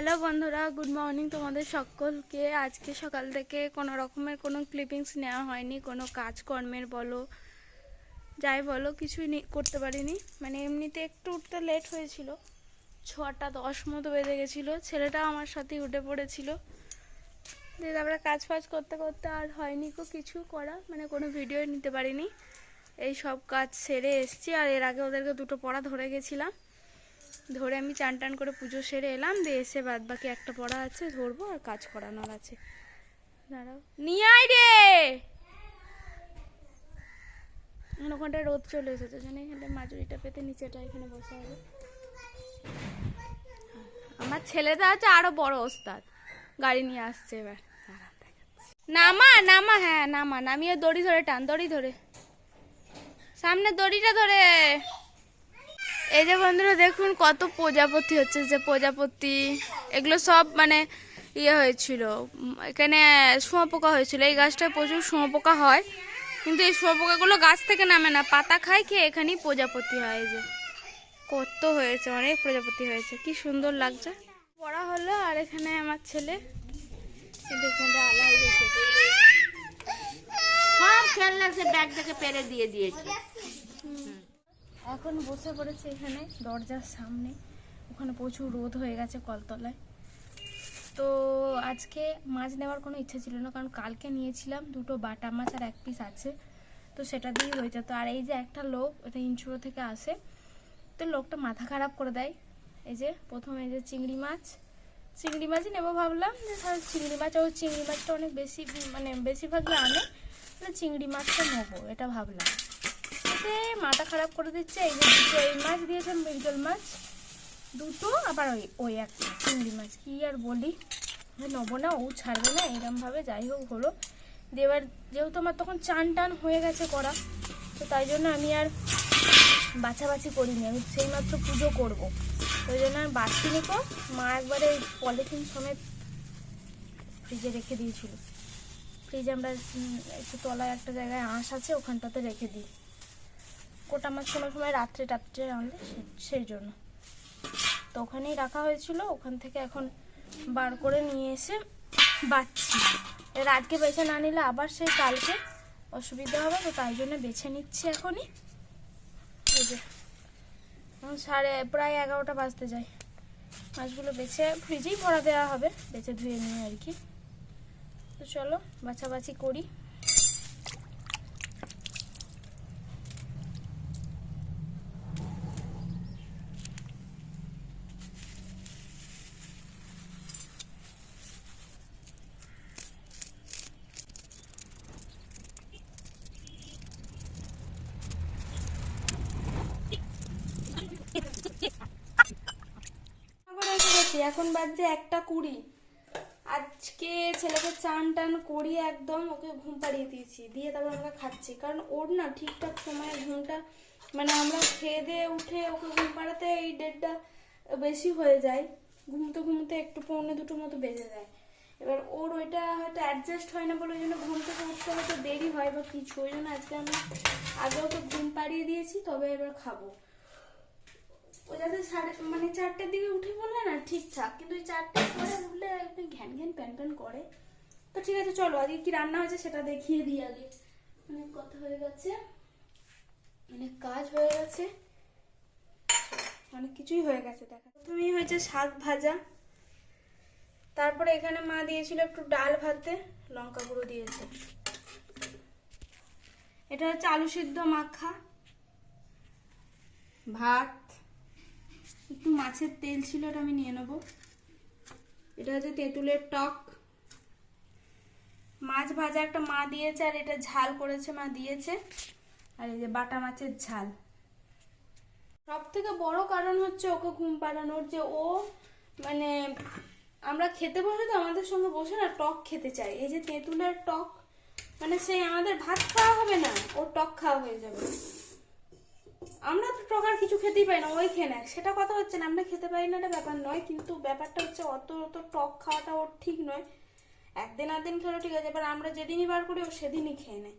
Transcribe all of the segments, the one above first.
Hello বন্ধুরা, good morning তোমাদের সকলকে। আজকে সকাল থেকে কোনো রকমের কোনো ক্লিপিংস নেওয়া হয়নি, কোনো কাজকর্মের বলো, যাই বলো, কিছুই করতে পারিনি। মানে এমনিতে একটু উঠতে লেট হয়েছিল, ছটা দশ মতো বেজে গেছিল ছেলেটা আমার সাথেই উঠে পড়েছিল। দিয়ে তারপরে কাজ ফাজ করতে করতে আর হয়নি কো কিছু করা মানে কোনো ভিডিও নিতে পারিনি। এই সব কাজ সেরে এসছি, আর এর আগে ওদেরকে দুটো পড়া ধরে গেছিলাম। ধরে আমি চান টান করে পুজো সেরে এলাম, দিয়ে এসে বাদ বাকি একটা পড়া আছে, ধরবো আর কাজ করানোর আছে। দাঁড়াও। নিয়ে আয় রে! ওখানটায় রোদ চলে এসেছে মাজুরিটা পেতে নিচেটা এখানে বসা হবে। আমার ছেলেটা আছে আরও বড় ওস্তাদ। গাড়ি নিয়ে আসছে এবার। নামা নামা হ্যাঁ নামা। নামিয়ে দড়ি ধরে টান, দড়ি ধরে। সামনে দড়িটা ধরে। এই যে বন্ধুরা দেখুন কত প্রজাপতি হচ্ছে, যে প্রজাপতি, এগুলো সব মানে ইয়ে হয়েছিল। এখানে শুঁয়োপোকা হয়েছিল। এই গাছটায় প্রচুর শুঁয়োপোকা হয়, কিন্তু এই শুঁয়োপোকাগুলো গাছ থেকে নামে না। পাতা খায় খেয়ে এখানেই প্রজাপতি হয় এই যে। কত হয়েছে, অনেক প্রজাপতি হয়েছে। কি সুন্দর লাগছে। পড়া হলো আর এখানে আমার ছেলে। খেলনা সে ব্যাগ থেকে পেরে দিয়ে দিয়েছে। এখন বসে পড়েছে এখানে, দরজার সামনে। ওখানে প্রচুর রোদ হয়ে গেছে কলতলায়। তো আজকে মাছ নেওয়ার কোনো ইচ্ছে ছিল না, কারণ কালকে নিয়েছিলাম দুটো বাটা মাছ আর এক পিস আছে। তো সেটা দিয়েই হয়ে যেত। আর এই যে একটা লোক, এটা ইনচুরো থেকে আসে, তো লোকটা মাথা খারাপ করে দেয়। এই যে প্রথমে এই যে চিংড়ি মাছ, চিংড়ি মাছই নেব ভাবলাম, যে তাহলে চিংড়ি মাছ, ও চিংড়ি মাছটা অনেক বেশি মানে বেশিরভাগই আনে চিংড়ি মাছটা নেব, এটা ভাবলাম। এতে মাথা খারাপ করে দিচ্ছে, এই যে দুটো এই মাছ দিয়েছেন মৃগল মাছ। দুটো, আবার ওই ওই একটা চিংড়ি মাছ, কি আর বলি? নেব না, ও ছাড়বে না, এরমভাবে যাই হোক হলো। দিয়ে এবার যেহেতু আমার তখন চান টান হয়ে গেছে করা, তো তাই জন্য আমি আর বাছাবাছি করিনি, আমি সেই মাত্র পুজো করব। ওই জন্য আর বাছিনি কো মা একবারে পলিথিন সমেত ফ্রিজে রেখে দিয়েছিল। ফ্রিজে আমরা একটু তলায় একটা জায়গায় আঁশ আছে, ওখানটাতে রেখে দিই। কোটা মাছ কোনো সময় রাত্রে টাত্রে আনলে সেই জন্য। তো ওখানেই রাখা হয়েছিল, ওখান থেকে এখন বার করে নিয়ে এসে বাচ্ছি। এর আজকে বেছে না নিলে আবার সেই কালকে অসুবিধা হবে, তো তাই জন্য বেছে নিচ্ছি এখনই। সাড়ে প্রায় এগারোটা বাজতে যায়। মাছগুলো বেছে ফ্রিজেই ভরা দেওয়া হবে, বেছে ধুয়ে নিয়ে আর কি। তো চলো, বাছাবাছি করি। গেছি এখন বাজছে একটা কুড়ি। আজকে ছেলেকে চান টান করিয়ে একদম ওকে ঘুম পাড়িয়ে দিয়েছি, দিয়ে তারপর আমরা খাচ্ছি। কারণ ওর না ঠিকঠাক সময়ে ঘুমটা মানে আমরা খেয়ে দিয়ে উঠে ওকে ঘুম পাড়াতে এই ডেটটা বেশি হয়ে যায়। ঘুমতে ঘুমতে একটু পৌনে দুটো মতো বেজে যায়। এবার ওর ওইটা হয়তো অ্যাডজাস্ট হয় না বলে ওই জন্য ঘুম থেকে উঠতে হয়তো দেরি হয় বা কিছু, ওই জন্য আজকে আমি আগে ওকে ঘুম পাড়িয়ে দিয়েছি, তবে এবার খাব। ও যাতে সাড়ে মানে চারটের দিকে উঠে পড়লে না ঠিকঠাক, কিন্তু ওই চারটের পরে উঠলে একটু ঘ্যান ঘ্যান প্যান প্যান করে। তো ঠিক আছে, চলো, আজকে কি রান্না হয়েছে সেটা দেখিয়ে দিই আগে। অনেক কথা হয়ে গেছে, অনেক কাজ হয়ে গেছে। অনেক কিছুই হয়ে গেছে, দেখা প্রথমেই হয়েছে শাক ভাজা। তারপরে এখানে মা দিয়েছিল একটু ডাল ভাতে, লঙ্কা গুঁড়ো দিয়েছে। এটা হচ্ছে আলু সিদ্ধ মাখা। ভাত একটু মাছের তেল ছিল ওটা আমি নিয়ে নেব। এটা হচ্ছে তেঁতুলের টক। মাছ ভাজা একটা মা দিয়েছে আর এটা ঝাল করেছে, মা দিয়েছে। আর এই যে বাটা মাছের ঝাল। সব থেকে বড় কারণ হচ্ছে ওকে ঘুম পাড়ানোর যে ও মানে আমরা খেতে বসে তো আমাদের সঙ্গে বসে না টক খেতে চাই এই যে তেঁতুলের টক মানে সেই আমাদের ভাত খাওয়া হবে না, ওর টক খাওয়া হয়ে যাবে। আমরা তো টক আর কিছু খেতেই পাই না, ওই খেয়ে নেয় সেটা কথা হচ্ছে না, আমরা খেতে পারি না, এটা ব্যাপার নয়, কিন্তু ব্যাপারটা হচ্ছে অত অত টক খাওয়াটা ওর ঠিক নয়। একদিন দিন খেলে, ঠিক আছে, এবার আমরা যেদিনই বার করি, ও সেদিনই খেয়ে নেয়।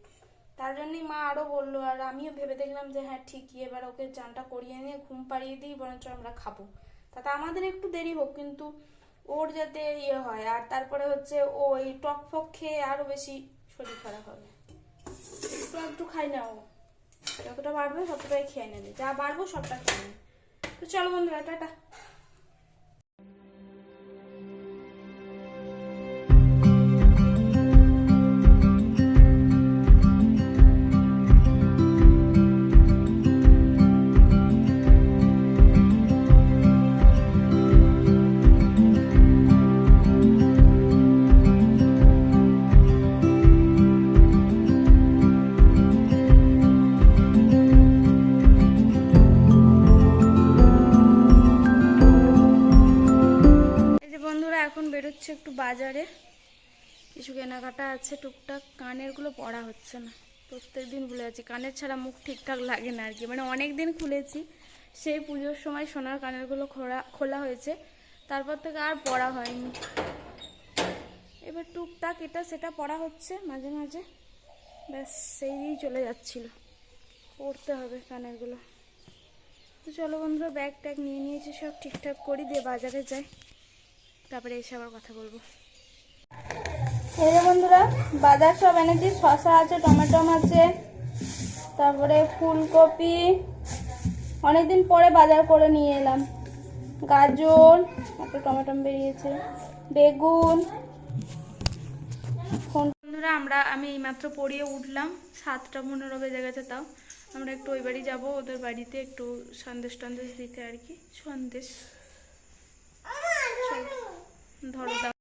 তার জন্যই মা আরও বলল, আর আমিও ভেবে দেখলাম যে হ্যাঁ ঠিকই, এবার ওকে চানটা করিয়ে নিয়ে ঘুম পাড়িয়ে দিই, বরঞ্চ আমরা খাব। তাতে আমাদের একটু দেরি হোক, কিন্তু ওর যাতে ইয়ে হয়, আর তারপরে হচ্ছে ওই টক ফক খেয়ে আরও বেশি শরীর খারাপ হবে। একটু খাই না ও? যতটা বাড়বে ততটাই খেয়ে নেবে। যা বাড়বো সবটা খেয়ে নেবে। তো চলো বন্ধুরা টাটা। এখন বেরোচ্ছে একটু বাজারে। কিছু কেনাকাটা আছে টুকটাক, কানেরগুলো পড়া হচ্ছে না। প্রত্যেক দিন ভুলে যাচ্ছি, কানের ছাড়া মুখ ঠিকঠাক লাগে না আর কি মানে অনেক দিন খুলেছি, সেই পুজোর সময় সোনার কানেরগুলো খোলা খোলা হয়েছে। তারপর থেকে আর পড়া হয়নি। এবার টুকটাক এটা সেটা পড়া হচ্ছে মাঝে মাঝে। ব্যাস, সেই দিয়েই চলে যাচ্ছিল। পড়তে হবে কানেরগুলো। তো চলো বন্ধুরা, ব্যাগ ট্যাগ নিয়ে নিয়েছি, সব ঠিকঠাক করি, দিয়ে বাজারে যাই। তারপরে এসে আবার কথা বলব। এই বন্ধুরা বাজার সব এনেছি শশা আছে টমেটো আছে তারপরে ফুলকপি। অনেকদিন পরে বাজার করে নিয়ে এলাম। গাজর একটা টমেটো বেরিয়েছে বেগুন। বন্ধুরা আমরা আমি এইমাত্র পড়িয়ে উঠলাম সাতটা পনেরো বেজে গেছে তাও। আমরা একটু ওই বাড়ি যাব ওদের বাড়িতে একটু সন্দেশ টন্দেশ দিতে আর কি। সন্দেশ। ধরো